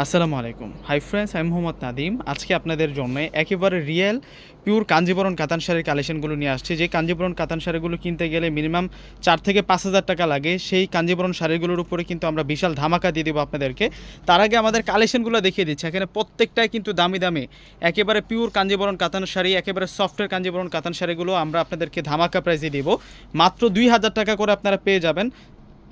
আসসালামু আলাইকুম। Hi friends আমি মোহাম্মদ নাদিম আজকে আপনাদের জন্য একেবারে রিয়েল পিওর কাঞ্জিবরণ কাতান শাড়ির কালেকশনগুলো নিয়ে আসছি। যে কাঞ্জিবরণ কাতান শাড়িগুলো কিনতে গেলে মিনিমাম চার থেকে পাঁচ হাজার টাকা লাগে। সেই কাঞ্জিবরণ শাড়িগুলোর উপরে কিন্তু আমরা বিশাল ধামাকা দিয়ে দেবো আপনাদেরকে। তার আগে আমাদের কালেকশনগুলো দেখিয়ে দিচ্ছি। এখানে প্রত্যেকটাই কিন্তু দামি দামি, একেবারে পিওর কাঞ্জিবরণ কাতান শাড়ি, একেবারে সফটওয়্যার কাঞ্জিবরণ কাতান শাড়িগুলো আমরা আপনাদেরকে ধামাকা প্রাইজে দেবো। মাত্র দুই হাজার টাকা করে আপনারা পেয়ে যাবেন।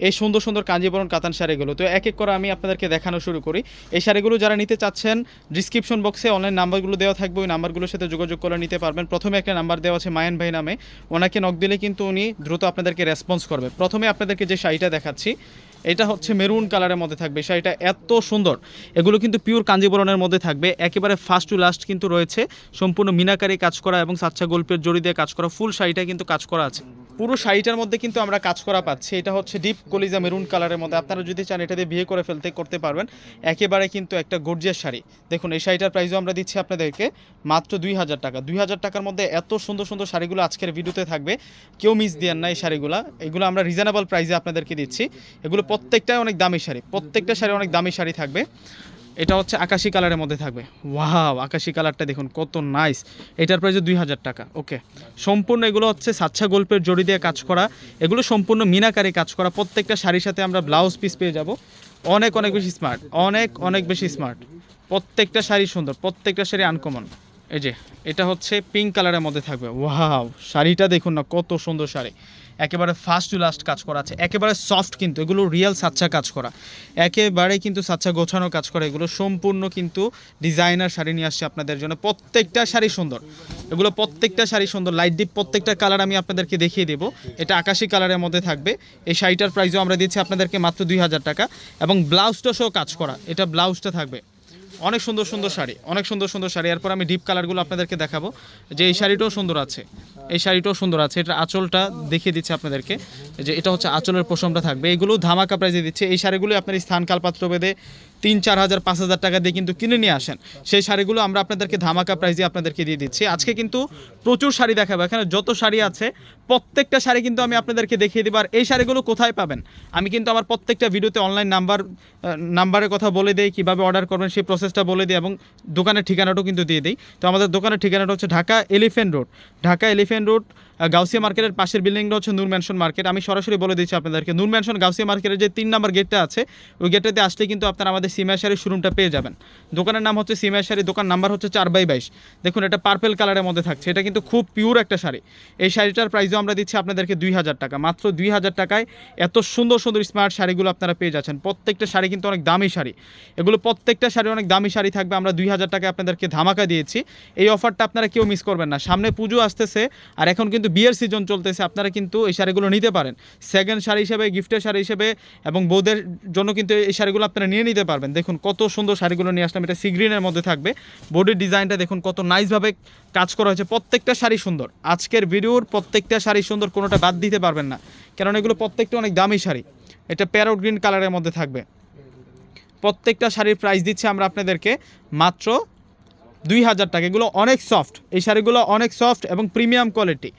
এই সুন্দর সুন্দর কাঞ্জিবরণ কাতান শাড়িগুলো। তো এক এক করে আমি আপনাদেরকে দেখানো শুরু করি। এই শাড়িগুলো যারা নিতে চাচ্ছেন ডিসক্রিপশন বক্সে অনলাইন নাম্বারগুলো দেওয়া থাকবে, ওই নাম্বারগুলোর সাথে যোগাযোগ করে নিতে পারবেন। প্রথমে একটা নাম্বার দেওয়া আছে মায়ান ভাই নামে। ওনাকে নক দিলে কিন্তু উনি দ্রুত আপনাদেরকে রেসপন্স করবে। প্রথমে আপনাদেরকে যে শাড়িটা দেখাচ্ছি, এটা হচ্ছে মেরুন কালারের মধ্যে থাকবে। শাড়িটা এত সুন্দর। এগুলো কিন্তু পিওর কাঞ্জিবরণের মধ্যে থাকবে। একেবারে ফার্স্ট টু লাস্ট কিন্তু রয়েছে। সম্পূর্ণ মিনাকারি কাজ করা এবং সাচ্চা গল্পের জড়ি দিয়ে কাজ করা। ফুল শাড়িটা কিন্তু কাজ করা আছে। পুরো শাড়িটার মধ্যে কিন্তু আমরা কাজ করা পাচ্ছি। এটা হচ্ছে ডিপ কলিজা মেরুন কালারের মধ্যে। আপনারা যদি চান, এটা দিয়ে বিয়ে করে ফেলতে, করতে পারবেন। একেবারে কিন্তু একটা গর্জিয়াস শাড়ি। দেখুন, এই শাড়িটার প্রাইসও আমরা দিচ্ছি আপনাদেরকে মাত্র দুই হাজার টাকা। দুই হাজার টাকার মধ্যে এত সুন্দর সুন্দর শাড়িগুলো আজকের ভিডিওতে থাকবে। কেউ মিস দিয়েন না এই শাড়িগুলো। এগুলো আমরা রিজনেবল প্রাইসে আপনাদেরকে দিচ্ছি। এগুলো প্রত্যেকটাই অনেক দামি শাড়ি। প্রত্যেকটা শাড়ি অনেক দামি শাড়ি থাকবে। এটা হচ্ছে আকাশি কালারের মধ্যে থাকবে। ওয়াও, আকাশি কালারটা দেখুন, কত নাইস এটার প্রাইস দুই হাজার টাকা ওকে সম্পূর্ণ এগুলো হচ্ছে সাচ্চা গল্পের জড়ি দিয়ে কাজ করা। এগুলো সম্পূর্ণ মিনাকারি কাজ করা। প্রত্যেকটা শাড়ির সাথে আমরা ব্লাউজ পিস পেয়ে যাব। অনেক অনেক বেশি স্মার্ট অনেক অনেক বেশি স্মার্ট প্রত্যেকটা শাড়ি সুন্দর, প্রত্যেকটা শাড়ি আনকমন এই যে, এটা হচ্ছে পিঙ্ক কালারের মধ্যে থাকবে। ওয়াও, শাড়িটা দেখুন না, কত সুন্দর শাড়ি। একেবারে ফার্স্ট টু লাস্ট কাজ করা আছে, একেবারে সফট কিন্তু, এগুলো রিয়েল সাচ্চা কাজ করা। একেবারে কিন্তু সাচ্চা গোছানো কাজ করা, এগুলো সম্পূর্ণ কিন্তু ডিজাইনার শাড়ি নিয়ে আসছে আপনাদের জন্য। প্রত্যেকটা শাড়ি সুন্দর, এগুলো প্রত্যেকটা শাড়ি সুন্দর লাইট ডিপ প্রত্যেকটা কালার আমি আপনাদেরকে দেখিয়ে দেবো। এটা আকাশি কালারের মধ্যে থাকবে। এই শাড়িটার প্রাইসও আমরা দিচ্ছি আপনাদেরকে মাত্র দুই হাজার টাকা। এবং ব্লাউজটা সহ কাজ করা, এটা ব্লাউজটা থাকবে। অনেক সুন্দর সুন্দর শাড়ি, অনেক সুন্দর সুন্দর শাড়ি। এরপর আমি ডিপ কালারগুলো আপনাদেরকে দেখাবো। যে এই শাড়িটাও সুন্দর আছে, এই শাড়িটাও সুন্দর আছে। এটা আঁচলটা দেখিয়ে দিচ্ছে আপনাদেরকে। যে এটা হচ্ছে আঁচলের পোষমটা থাকবে। এগুলো ধামাকা প্রাইজে দিচ্ছে। এই শাড়িগুলো আপনার স্থান কালপাত্র বেঁধে তিন, চার হাজার, পাঁচ হাজার টাকা দিয়ে কিন্তু কিনে নিয়ে আসেন। সেই শাড়িগুলো আমরা আপনাদেরকে ধামাকা প্রাইজে আপনাদেরকে দিয়ে দিচ্ছি। আজকে কিন্তু প্রচুর শাড়ি দেখাবো। এখানে যত শাড়ি আছে, প্রত্যেকটা শাড়ি কিন্তু আমি আপনাদেরকে দেখিয়ে দেবো। আর এই শাড়িগুলো কোথায় পাবেন? আমি কিন্তু আমার প্রত্যেকটা ভিডিওতে অনলাইন নাম্বার নাম্বারের কথা বলে দিই, কীভাবে অর্ডার করবেন সেই প্রসেসটা বলে দিই এবং দোকানের ঠিকানাটাও কিন্তু দিয়ে দিই। তো আমাদের দোকানের ঠিকানাটা হচ্ছে Dhaka Elephant Road. Dhaka Elephant Road Gausia মার্কেটের পাশের বিল্ডিংটা হচ্ছে নূর ম্যানশন মার্কেট। আমি সরাসরি বলে দিচ্ছি আপনাদেরকে, নূর ম্যানশন গাউসিয়া মার্কেটের যে তিন নম্বর গেটটা আছে, ওই গেটটাতে আসলে কিন্তু আপনারা আমাদের সিমিয়া শাড়ির শোরুমটা পেয়ে যাবেন। দোকানের নাম হচ্ছে সিমিয়া শাড়ি দোকান নাম্বার হচ্ছে চার বাই বাইশ। দেখুন, এটা পার্পেল কালারের মধ্যে থাকছে। এটা কিন্তু খুব পিওর একটা শাড়ি। এই শাড়িটার প্রাইসও আমরা দিচ্ছি আপনাদেরকে দুই হাজার টাকা। মাত্র দুই হাজার টাকায় এত সুন্দর সুন্দর স্মার্ট শাড়িগুলো আপনারা পেয়ে যাচ্ছেন। প্রত্যেকটা শাড়ি কিন্তু অনেক দামি শাড়ি। এগুলো প্রত্যেকটা শাড়ি অনেক দামি শাড়ি থাকবে। আমরা দুই হাজার টাকায় আপনাদেরকে ধামাকা দিয়েছি। এই অফারটা আপনারা কেউ মিস করবেন না। সামনে পুজো আসতেছে, আর এখন কিন্তু বিয়ের সিজন চলতেছে, আপনারা কিন্তু এই শাড়িগুলো নিতে পারেন। সেকেন্ড শাড়ি হিসেবে গিফটের শাড়ি হিসেবে এবং বৌদের জন্য কিন্তু এই শাড়িগুলো আপনারা নিয়ে নিতে পারবেন। দেখুন কত সুন্দর শাড়িগুলো নিয়ে আসলাম, এটা সিগ্রিনের মধ্যে থাকবে। বডির ডিজাইনটা দেখুন কত নাইসভাবে কাজ করা হয়েছে। প্রত্যেকটা শাড়ি সুন্দর। আজকের ভিডিওর প্রত্যেকটা শাড়ি সুন্দর কোনোটা বাদ দিতে পারবেন না। কারণ এগুলো প্রত্যেকটা অনেক দামি শাড়ি। এটা প্যারোট গ্রিন কালারের মধ্যে থাকবে। প্রত্যেকটা শাড়ির প্রাইস দিচ্ছি আমরা আপনাদেরকে মাত্র দুই হাজার টাকা। এগুলো অনেক সফট এই শাড়িগুলো অনেক সফট এবং প্রিমিয়াম কোয়ালিটি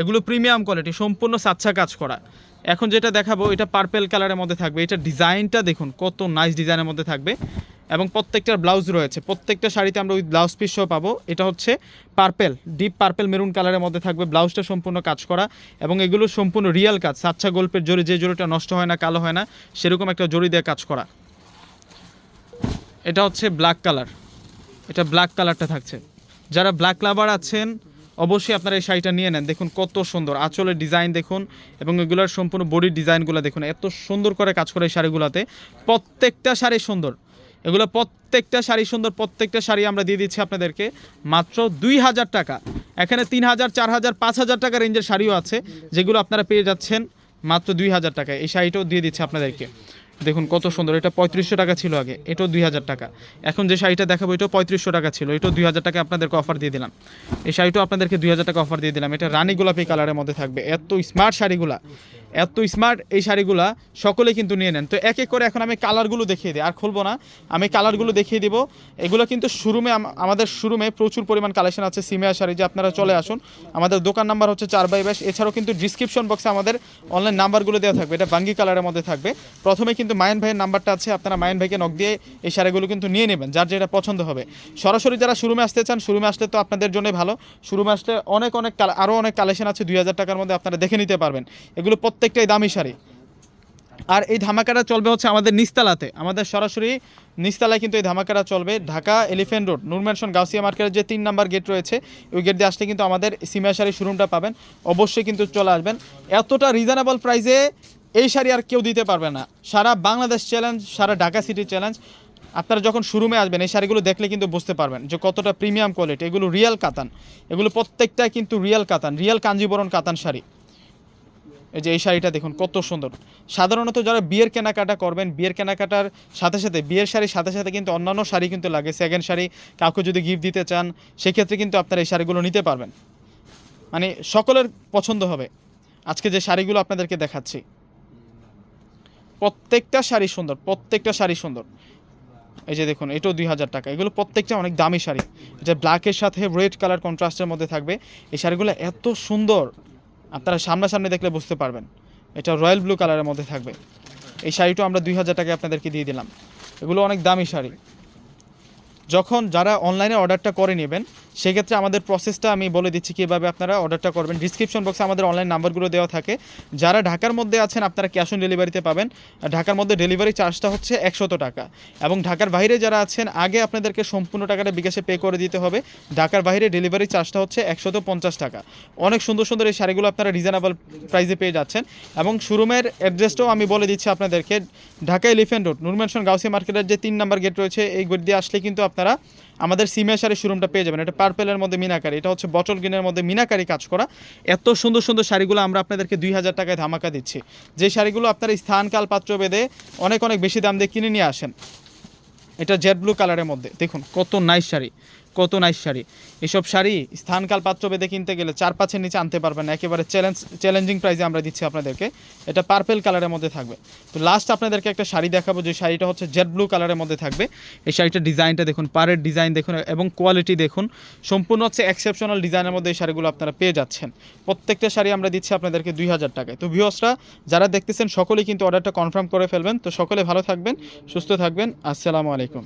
এগুলো প্রিমিয়াম কোয়ালিটি সম্পূর্ণ সাচ্চা কাজ করা। এখন যেটা দেখাবো, এটা পার্পেল কালারের মধ্যে থাকবে। এটা ডিজাইনটা দেখুন, কত নাইস ডিজাইনের মধ্যে থাকবে। এবং প্রত্যেকটার ব্লাউজ রয়েছে। প্রত্যেকটা শাড়িতে আমরা ওই ব্লাউজ পিস সহ পাবো। এটা হচ্ছে পার্পেল ডিপ পার্পেল মেরুন কালারের মধ্যে থাকবে। ব্লাউজটা সম্পূর্ণ কাজ করা এবং এগুলো সম্পূর্ণ রিয়েল কাজ। সাচ্চা গল্পের জোরে যে জড়িটা নষ্ট হয় না, কালো হয় না, সেরকম একটা জড়ি দিয়ে কাজ করা। এটা হচ্ছে ব্ল্যাক কালার এটা ব্ল্যাক কালারটা থাকছে। যারা ব্ল্যাক লাভার আছেন, অবশ্যই আপনারা এই শাড়িটা নিয়ে নেন। দেখুন কত সুন্দর। আঁচলের ডিজাইন দেখুন এবং এগুলোর সম্পূর্ণ বডির ডিজাইনগুলো দেখুন। এত সুন্দর করে কাজ করে এই শাড়িগুলোতে। প্রত্যেকটা শাড়ি সুন্দর। এগুলো প্রত্যেকটা শাড়ি সুন্দর। প্রত্যেকটা শাড়ি আমরা দিয়ে দিচ্ছি আপনাদেরকে মাত্র দুই হাজার টাকা। এখানে তিন হাজার, চার হাজার, পাঁচ হাজার টাকা রেঞ্জের শাড়িও আছে, যেগুলো আপনারা পেয়ে যাচ্ছেন মাত্র দুই হাজার টাকায়। এই শাড়িটাও দিয়ে দিচ্ছি আপনাদেরকে। দেখুন কত সুন্দর, এটা পঁয়ত্রিশশো টাকা ছিল আগে, এটাও দুই হাজার টাকা। এখন যে শাড়িটা দেখাবো, এটাও পঁয়ত্রিশশো টাকা ছিল, এটাও দুই হাজার টাকা আপনাদেরকে অফার দিয়ে দিলাম। এই শাড়িটাও আপনাদেরকে দুই হাজার টাকা অফার দিয়ে দিলাম, এটা রানী গোলাপি কালারের মধ্যে থাকবে, এত স্মার্ট শাড়িগুলা। এত স্মার্ট এই শাড়িগুলা সকলে কিন্তু নিয়ে নেন। তো এক এক করে এখন আমি কালারগুলো দেখিয়ে দিই, আর খুলবো না। আমি কালারগুলো দেখিয়ে দিব। এগুলো কিন্তু শোরুমে আমাদের শোরুমে প্রচুর পরিমাণ কালেকশন আছে সিমিয়া শাড়ি, যে আপনারা চলে আসুন। আমাদের দোকান নাম্বার হচ্ছে চার বাই বাইশ এছাড়াও কিন্তু ডিসক্রিপশন বক্সে আমাদের অনলাইন নাম্বারগুলো দেওয়া থাকবে। এটা বাঙ্গি কালারের মধ্যে থাকবে। প্রথমে কিন্তু মায়ন ভাইয়ের নাম্বারটা আছে, আপনারা মায়ন ভাইকে নক দিয়ে এই শাড়িগুলো কিন্তু নিয়ে নেবেন, যার যেটা পছন্দ হবে। সরাসরি যারা শোরুমে আসতে চান শোরুমে আসলে তো আপনাদের জন্যই ভালো। শোরুমে আসলে অনেক অনেক আরও অনেক কালেকশন আছে, দুই হাজার টাকার মধ্যে আপনারা দেখে নিতে পারবেন। এগুলো প্রত্যেকটাই দামি শাড়ি। আর এই ধামাকাটা চলবে হচ্ছে আমাদের নিস্তালাতে। আমাদের সরাসরি নিস্তালায় কিন্তু এই ধামাকাটা চলবে ঢাকা এলিফেন্ট রোড নুরম্যানশন গাউসিয়া মার্কেটের যে তিন নাম্বার গেট রয়েছে, ওই গেট দিয়ে আসলে কিন্তু আমাদের সিমিয়া শাড়ি শোরুমটা পাবেন। অবশ্যই কিন্তু চলে আসবেন। এতটা রিজনেবল প্রাইসে এই শাড়ি আর কেউ দিতে পারবে না। সারা বাংলাদেশ চ্যালেঞ্জ সারা ঢাকা সিটি চ্যালেঞ্জ আপনারা যখন শোরুমে আসবেন, এই শাড়িগুলো দেখলে কিন্তু বুঝতে পারবেন যে কতটা প্রিমিয়াম কোয়ালিটি এগুলো রিয়েল কাতান। এগুলো প্রত্যেকটা কিন্তু রিয়েল কাতান রিয়েল কাঞ্জিবরণ কাতান শাড়ি। এই যে এই শাড়িটা দেখুন, কত সুন্দর। সাধারণত যারা বিয়ের কেনাকাটা করবেন, বিয়ের কেনাকাটার সাথে সাথে, বিয়ের শাড়ির সাথে সাথে কিন্তু অন্যান্য শাড়ি কিন্তু লাগে। সেকেন্ড শাড়ি, কাউকে যদি গিফট দিতে চান, সেক্ষেত্রে কিন্তু আপনারা এই শাড়িগুলো নিতে পারবেন। মানে সকলের পছন্দ হবে। আজকে যে শাড়িগুলো আপনাদেরকে দেখাচ্ছি। প্রত্যেকটা শাড়ি সুন্দর, প্রত্যেকটা শাড়ি সুন্দর। এই যে দেখুন, এটাও দুই হাজার টাকা। এগুলো প্রত্যেকটা অনেক দামি শাড়ি। এটা ব্ল্যাকের সাথে রেড কালার কন্ট্রাস্টের মধ্যে থাকবে। এই শাড়িগুলো এত সুন্দর। আপনারা সামনাসামনি দেখলে বুঝতে পারবেন। এটা রয়্যাল ব্লু কালারের মধ্যে থাকবে। এই শাড়িটা আমরা দুই হাজার টাকায় আপনাদেরকে দিয়ে দিলাম। এগুলো অনেক দামি শাড়ি। যখন যারা অনলাইনে অর্ডারটা করে নেবেন সেক্ষেত্রে আমাদের প্রসেসটা আমি বলে দিচ্ছি কীভাবে আপনারা অর্ডারটা করবেন। ডিসক্রিপশন বক্সে আমাদের অনলাইন নাম্বারগুলো দেওয়া থাকে। যারা ঢাকার মধ্যে আছেন, আপনারা ক্যাশ অন ডেলিভারিতে পাবেন। ঢাকার মধ্যে ডেলিভারি চার্জটা হচ্ছে একশত টাকা। এবং ঢাকার বাইরে যারা আছেন, আগে আপনাদেরকে সম্পূর্ণ টাকাটা বিকাশে পে করে দিতে হবে। ঢাকার বাইরে ডেলিভারি চার্জটা হচ্ছে একশত পঞ্চাশ টাকা। অনেক সুন্দর সুন্দর এই শাড়িগুলো আপনারা রিজনেবল প্রাইসে পেয়ে যাচ্ছেন। এবং শোরুমের অ্যাড্রেসটাও আমি বলে দিচ্ছি আপনাদেরকে। ঢাকা এলিফেন্ট রোড নুরমেনশন গাউসি মার্কেটের যে তিন নাম্বার গেট রয়েছে, এই গেট দিয়ে আসলে কিন্তু আপনারা আমাদের শাড়ি শোরুমটা পেয়ে যাবেন। এটা পার্পেলের মধ্যে মিনাকারি, এটা হচ্ছে বটল গ্রিনের মধ্যে মিনাকারি কাজ করা। এত সুন্দর সুন্দর শাড়িগুলো আমরা আপনাদেরকে দুই হাজার টাকায় ধামাকা দিচ্ছি। যে শাড়িগুলো আপনারা স্থানকাল পাত্র বেঁধে অনেক অনেক বেশি দাম দিয়ে কিনে নিয়ে আসেন, এটা জেড ব্লু কালারের মধ্যে। দেখুন, কত নাইস শাড়ি। কত নাইস শাড়ি। এসব শাড়ি স্থানকাল পাত্র বেঁধে কিনতে গেলে চার পাঁচের নিচে আনতে পারবেন না, একেবারে চ্যালেঞ্জ চ্যালেঞ্জিং প্রাইসে আমরা দিচ্ছি আপনাদেরকে। এটা পার্পেল কালারের মধ্যে থাকবে। তো লাস্ট আপনাদেরকে একটা শাড়ি দেখাবো, যে শাড়িটা হচ্ছে জেড ব্লু কালারের মধ্যে থাকবে। এই শাড়িটার ডিজাইনটা দেখুন, পাড়ের ডিজাইন দেখুন এবং কোয়ালিটি দেখুন। সম্পূর্ণ হচ্ছে এক্সেপশনাল ডিজাইনের মধ্যে এই শাড়িগুলো আপনারা পেয়ে যাচ্ছেন। প্রত্যেকটা শাড়ি আমরা দিচ্ছি আপনাদেরকে দুই হাজার টাকায়। তো ভিউসরা যারা দেখতেছেন, সকলেই কিন্তু অর্ডারটা কনফার্ম করে ফেলবেন। তো সকলে ভালো থাকবেন, সুস্থ থাকবেন। আসসালামু আলাইকুম।